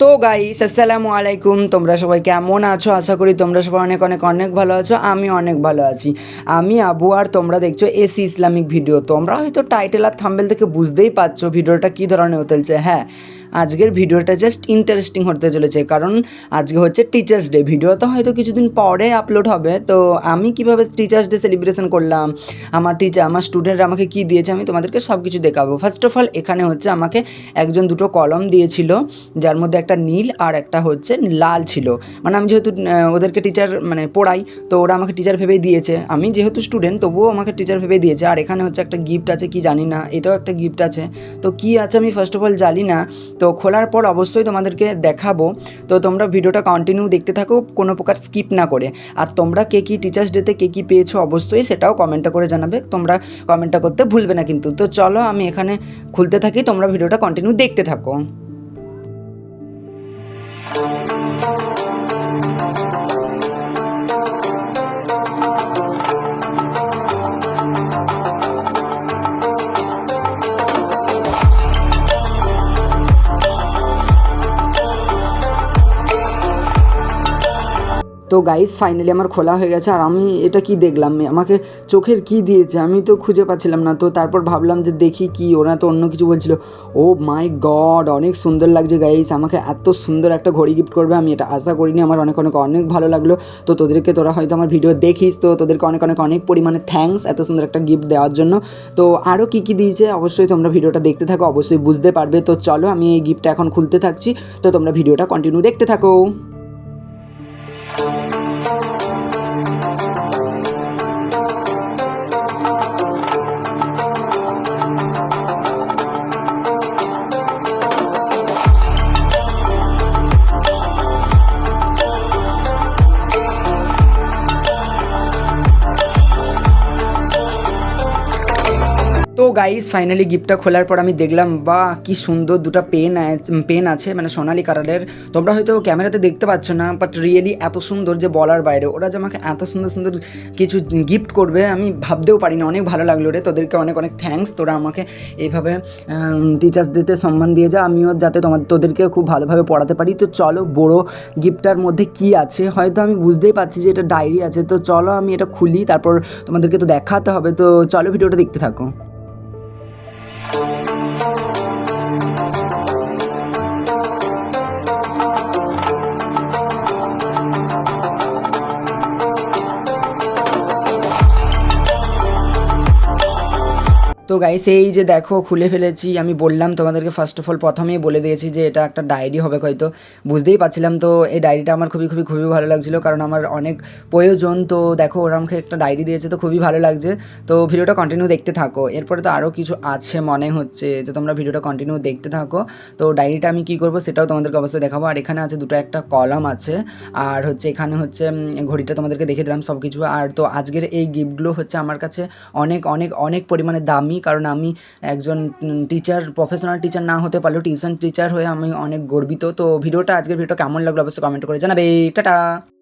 তো গাইস আসসালামু আলাইকুম। তোমরা সবাই কেমন আছো? আশা করি তোমরা সবাই অনেক অনেক অনেক ভালো আছো। আমি অনেক ভালো আছি। আমি আবু আর তোমরা দেখছ এসি ইসলামিক ভিডিও তোমরা হয়তো টাইটেল আর থাম্বেল থেকে বুঝতেই পারছ ভিডিওটা কী ধরনের হতে চলছে। হ্যাঁ আজকের ভিডিওটা জাস্ট ইন্টারেস্টিং হতে চলেছে, কারণ আজকে হচ্ছে টিচার্স ডে ভিডিও তো হয়তো কিছুদিন পরে আপলোড হবে, তো আমি কীভাবে টিচার্স ডে সেলিব্রেশন করলাম, আমার টিচার আমার স্টুডেন্টরা আমাকে কি দিয়েছে, আমি তোমাদেরকে সব কিছু দেখাবো। ফার্স্ট অফ অল এখানে হচ্ছে আমাকে একজন দুটো কলম দিয়েছিল, যার মধ্যে একটা নীল আর একটা হচ্ছে লাল ছিল। মানে আমি যেহেতু ওদেরকে টিচার মানে পড়াই, তো ওরা আমাকে টিচার ভেবেই দিয়েছে। আমি যেহেতু স্টুডেন্ট তবুও আমাকে টিচার ভেবে দিয়েছে। আর এখানে হচ্ছে একটা গিফট আছে, কি জানি না, এটাও একটা গিফট আছে। তো কি আছে আমি ফার্স্ট অফ অল জানি না তো খোলার পর অবশ্যই তোমাদেরকে দেখাবো। তো তোমরা ভিডিওটা কন্টিনিউ দেখতে থাকো, কোনো প্রকার স্কিপ না করে। আর তোমরা কে কী টিচার্স ডেতে কে কী পেয়েছ অবশ্যই সেটাও কমেন্টটা করে জানাবে। তোমরা কমেন্টটা করতে ভুলবে না কিন্তু। তো চলো আমি এখানে খুলতে থাকি, তোমরা ভিডিওটা কন্টিনিউ দেখতে থাকো। তো গাইস ফাইনালি আমার খোলা হয়ে গেছে আর আমি এটা কি দেখলাম? আমাকে চোখের কি দিয়েছে? আমি তো খুঁজে পাচ্ছিলাম না। তো তারপর ভাবলাম যে দেখি কি? ওরা তো অন্য কিছু বলছিল। ও মাই গড অনেক সুন্দর লাগছে গাইস আমাকে এত সুন্দর একটা ঘড়ি গিফট করবে। আমি এটা আশা করিনি। আমার অনেক অনেক অনেক ভালো লাগল। তো তোদেরকে তোরা হয়তো আমার ভিডিও দেখিস। তো তোদেরকে অনেক অনেক অনেক পরিমাণে থ্যাঙ্কস এত সুন্দর একটা গিফট দেওয়ার জন্য। তো আরও কী কী দিয়েছে? অবশ্যই তোমরা ভিডিওটা দেখতে থাকো। অবশ্যই বুঝতে পারবে। তো চলো আমি এই গিফটটা এখন খুলতে থাকছি। তো তোমরা ভিডিওটা কন্টিনিউ দেখতে থাকো। Thank you. তো গাইস ফাইনালি গিফটটা খোলার পর আমি দেখলাম বা কি সুন্দর দুটো পেন পেন আছে মানে সোনালি কালারের। তোমরা হয়তো ক্যামেরাতে দেখতে পাচ্ছ না বাট রিয়েলি এত সুন্দর যে বলার বাইরে। ওরা যে আমাকে এত সুন্দর সুন্দর কিছু গিফট করবে, আমি ভাবতেও পারিনি, অনেক ভালো লাগল রে। তোদেরকে অনেক অনেক থ্যাঙ্কস তোরা আমাকে এইভাবে টিচার্স দিতে সম্মান দিয়ে যা, আমিও যাতে তোমার তোদেরকে খুব ভালোভাবে পড়াতে পারি। তো চলো, বড় গিফটটার মধ্যে কি আছে? হয়তো আমি বুঝতেই পারছি যে এটা ডায়েরি আছে। তো চলো, আমি এটা খুলি, তারপর তোমাদেরকে তো দেখাতে হবে। তো চলো, ভিডিওটা দেখতে থাকো। তো গাইস এই যে দেখো, খুলে ফেলেছি। আমি বললাম তোমাদেরকে ফার্স্ট অফ অল প্রথমেই বলে দিয়েছি যে এটা একটা ডায়েরি হবে হয়তো। বুঝতেই পারছিলাম তো, এই ডায়েরিটা আমার খুবই খুবই খুবই ভালো লাগছিল কারণ আমার অনেক প্রয়োজন। তো দেখো, ওরা আমাকে একটা ডায়েরি দিয়েছে, তো খুবই ভালো লাগছে। তো ভিডিওটা কন্টিনিউ দেখতে থাকো। এরপরে তো আরও কিছু আছে মনে হচ্ছে, তো তোমরা ভিডিওটা কন্টিনিউ দেখতে থাকো। তো ডায়েরিটা আমি কী করব সেটাও তোমাদেরকে অবশ্যই দেখাবো। আর এখানে আছে দুটো একটা কলম আছে। আর হচ্ছে এখানে হচ্ছে ঘড়িটা তোমাদেরকে দেখে দিলাম সব কিছু আর তো আজকের এই গিফটগুলো হচ্ছে আমার কাছে অনেক অনেক অনেক পরিমাণে দামি। কারণ আমি একজন টিচার প্রফেশনাল টিচার না হতে পারলেও টিউশন টিচার হয়ে আমি অনেক গর্বিত। তো ভিডিওটা, আজকের ভিডিও কেমন লাগল অবশ্যই কমেন্ট করে জানাবে। টাটা!